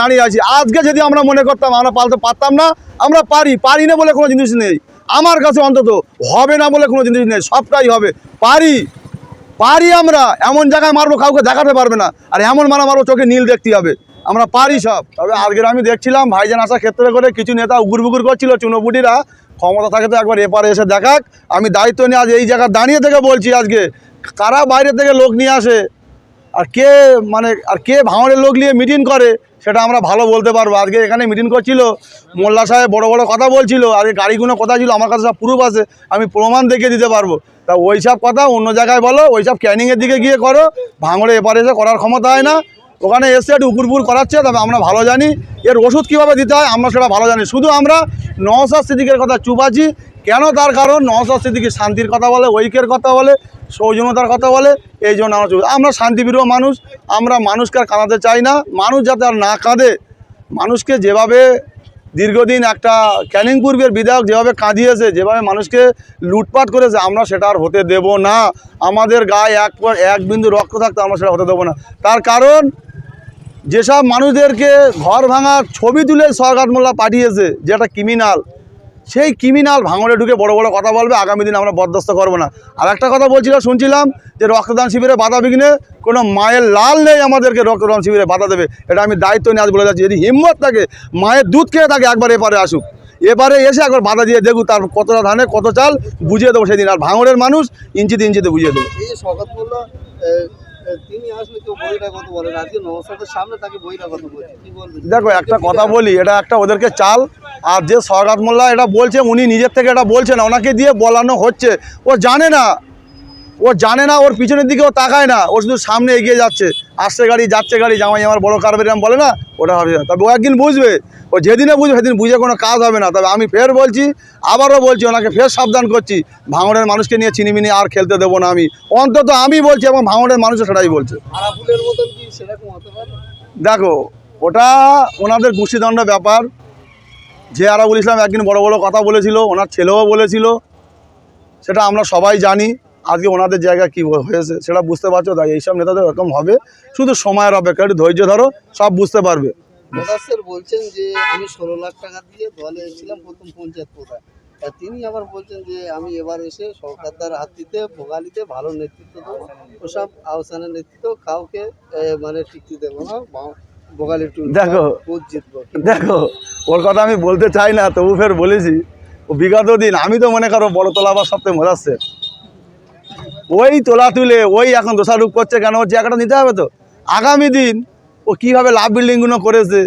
দাঁড়িয়ে আছি। আজকে যদি আমরা মনে করতাম আমরা পালতে পারতাম না, আমরা পারি পারি না বলে কোনো জিনিস নেই। আমার কাছে অন্তত হবে না বলে কোনো জিনিস নেই, সবটাই হবে। পারি পারি আমরা, এমন জায়গায় মারবো কাউকে দেখাতে পারবে না। আর এমন মারা মারবো চোখে নীল দেখতে হবে। আমরা পারি সব। তবে আজকের আমি দেখছিলাম ভাইজান আসার ক্ষেত্রে করে কিছু নেতা উগুর বুগুর করছিল চুনোপুটিরা ক্ষমতা থাকে তো একবার এপারে এসে দেখাক। আমি দায়িত্ব নিয়ে আজ এই জায়গায় দাঁড়িয়ে থেকে বলছি আজকে, কারা বাইরে থেকে লোক নিয়ে আসে? আর কে মানে আর কে ভাঙড়ের লোক নিয়ে মিটিং করে, সেটা আমরা ভালো বলতে পারব। আজকে এখানে মিটিং করছিল, মোল্লা সাহেব বড় বড় কথা বলছিল আজকে গাড়িগুলো কথা ছিল, আমার কাছে সব প্রুফ আছে, আমি প্রমাণ দেখে দিতে পারব। তা ওই সব কথা অন্য জায়গায় বলো, ওই সব ক্যানিংয়ের দিকে গিয়ে করো, ভাঙড়ে এপারে এসে করার ক্ষমতা হয় না। ওখানে এসে একটু উকুরপুর করাচ্ছে, তবে আমরা ভালো জানি, এর ওষুধ কীভাবে দিতে হয়, আমরা সেটা ভালো জানি। শুধু আমরা নওসাদ সিদ্দিকের কথা চুপ আছি। কেন তার কারণ? নওসাদ সিদ্দিকি শান্তির কথা বলে, ঐক্যের কথা বলে, সৌজন্যতার কথা বলে এই জন্য আমরা আমরা শান্তিপ্রিয় মানুষ, আমরা মানুষকে আর কাঁদাতে চাই না। মানুষ যাতে আর না কাঁদে, মানুষকে যেভাবে দীর্ঘদিন একটা ক্যানিং পূর্বের বিধায়ক যেভাবে কাঁদিয়েছে, যেভাবে মানুষকে লুটপাট করেছে, আমরা সেটা আর হতে দেব না। আমাদের গায়ে এক এক বিন্দু রক্ত থাকতে আমরা সেটা হতে দেবো না। তার কারণ, যেসব মানুষদেরকে ঘর ভাঙার ছবি তুলে সরকার মোল্লা পাঠিয়েছে যেটা ক্রিমিনাল সেই ক্রিমিনাল ভাঙড়ে ঢুকে বড় বড় কথা বলবে, আগামী দিনে আমরা বরদাস্ত করব না। আর একটা কথা বলছিলাম শুনছিলাম যে রক্তদান শিবিরে বাধা বিঘ্নে কোনো মায়ের লাল নেই আমাদেরকে রক্তদান শিবিরে বাধা দেবে। এটা আমি দায়িত্ব নিয়ে আজ বলে যাচ্ছি, যদি হিম্মত থাকে, মায়ের দুধ খেয়ে থাকে একবার এপারে আসুক। এবারে এসে একবার বাধা দিয়ে দেখুক তার কতটা ধানে, কত চাল, বুঝিয়ে দেবো সেদিন। আর ভাঙড়ের মানুষ ইঞ্চিতে ইঞ্চিতে বুঝিয়ে দেবো। দেখো, একটা কথা বলি, এটা একটা ওদেরকে চাল। আর যে সরকার মোল্লা এটা বলছে, উনি নিজের থেকে এটা বলছেন, ওনাকে দিয়ে বলানো হচ্ছে। ও জানে না ও জানে না ওর পিছনের দিকে ও তাকায় না ও শুধু সামনে এগিয়ে যাচ্ছে। আসছে গাড়ি যাচ্ছে গাড়ি জামাই আমার বড় কারবারিরাম বলে না ওটা হবে। না তবে ও একদিন বুঝবে ও যেদিনে বুঝবে সেদিন বুঝে কোনো কাজ হবে না। তবে আমি ফের বলছি আবারও বলছি ওনাকে ফের সাবধান করছি। ভাঙড়ের মানুষকে নিয়ে চিনিমিনি আর খেলতে দেবো না আমি। অন্তত আমি বলছি এবং ভাঙড়ের মানুষও সেটাই বলছে। দেখো ওটা ওনাদের গোষ্ঠীদণ্ড ব্যাপার। যে আরাবুল ইসলাম একদিন বড় বড় কথা বলেছিল ওনার ছেলেও বলেছিল সেটা আমরা সবাই জানি। আজকে ওনাদের জায়গা কি হয়েছে সেটা বুঝতে পারছ? তাই এইসব নেতাদের এরকম হবে। শুধু সময়ের অপেক্ষা একটু ধৈর্য ধরো সব বুঝতে পারবে। বলছেন যে আমি ষোলো লাখ টাকা দিয়ে দলে এসেছিলাম প্রথম পঞ্চায়েত প্রধান। তিনি আবার বলছেন যে আমি এবার এসে সরকারদার হাতিতে ভোগালিতে ভালো নেতৃত্ব দেবো। ওসব আহসানের নেতৃত্ব কাউকে মানে টিকতে দেবো না। দেখো। দেখো ওর কথা আমি বলতে চাই না তবু ফের বলেছি। ও বিগত দিন আমি তো মনে করো বড় তোলা আবার সপ্তাহে মজাচ্ছে ওই তোলা তুলে, ওই এখন দোষারোপ করছে কেন? ওর জায়গাটা নিতে হবে তো। আগামী দিন ও কীভাবে লাভ বিল্ডিংগুলো করেছে,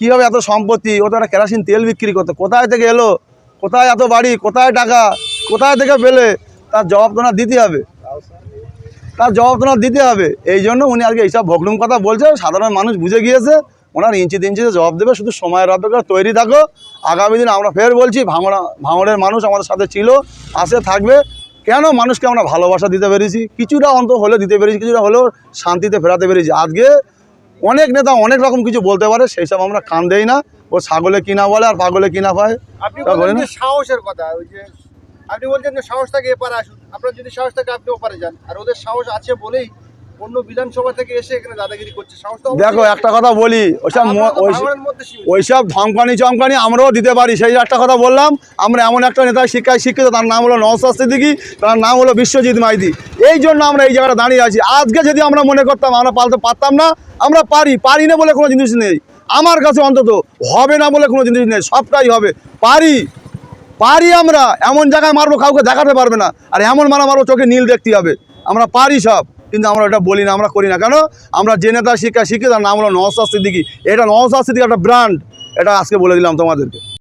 কীভাবে এত সম্পত্তি, ও তো একটা কেরাসিন তেল বিক্রি করতো, কোথায় থেকে এলো, কোথায় এত বাড়ি, কোথায় টাকা, কোথায় থেকে পেলে, তার জবাব তো না দিতে হবে। তার জবাব তো না দিতে হবে। এই জন্য উনি আজকে এইসব ভগলুম কথা বলছে, সাধারণ মানুষ বুঝে গিয়েছে, ওনার ইঞ্চিতে ইঞ্চিতে জবাব দেবে, শুধু সময়ের অপেক্ষা তৈরি থাকো। আগামী দিন আমরা ফের বলছি, ভাঙড়া ভাঙড়ের মানুষ আমাদের সাথে ছিল, আসে থাকবে। কেন মানুষকে আমরা ভালোবাসা দিতে পেরেছি? কিছুটা অন্ত হলে দিতে পেরেছি কিছুটা হলেও শান্তিতে ফেরাতে পেরেছি। আজকে অনেক নেতা অনেক রকম কিছু বলতে পারে সেই সব আমরা কান দেই না। ও ছাগলে কিনা বলে আর পাগলে কিনা পায় সাহসের কথা ওই যে আপনি বলছেন যে সাহস থাকে এপারে আসুন। আপনার যদি সাহস থাকে আপনি ওপারে যান। আর ওদের সাহস আছে বলেই অন্য বিধানসভা থেকে এসে এখানে দাদাগিরি করছে। সাহস তো অবশ্যই দেখো একটা কথা বলি ওইসব ওইসব ধমকানি চমকানি আমরাও দিতে পারি। সেই একটা কথা বললাম আমরা এমন একটা নেতা শিক্ষায় শিক্ষিত তার নাম হলো নওসাদ সিদ্দিকি তার নাম হলো বিশ্বজিৎ মাইদি এই জন্য আমরা এই জায়গাটা দাঁড়িয়ে আছি। আজকে যদি আমরা মনে করতাম আমরা পালতে পারতাম না আমরা পারি পারি না বলে কোনো জিনিস নেই। আমার কাছে অন্তত হবে না বলে কোনো জিনিস নেই সবটাই হবে। পারি পারি আমরা। এমন জায়গায় মারবো কাউকে দেখাতে পারবে না। আর এমন মারা মারবো চোখে নীল দেখতে হবে। আমরা পারি সব। কিন্তু আমরা ওটা বলি না, আমরা করি না। কেন? আমরা যে নেতা শিক্ষা শিখি তার নাম হলো নওসাদ সিদ্দিকি। এটা নওসাদ সিদ্দিকি একটা ব্র্যান্ড এটা আজকে বলে দিলাম তোমাদেরকে।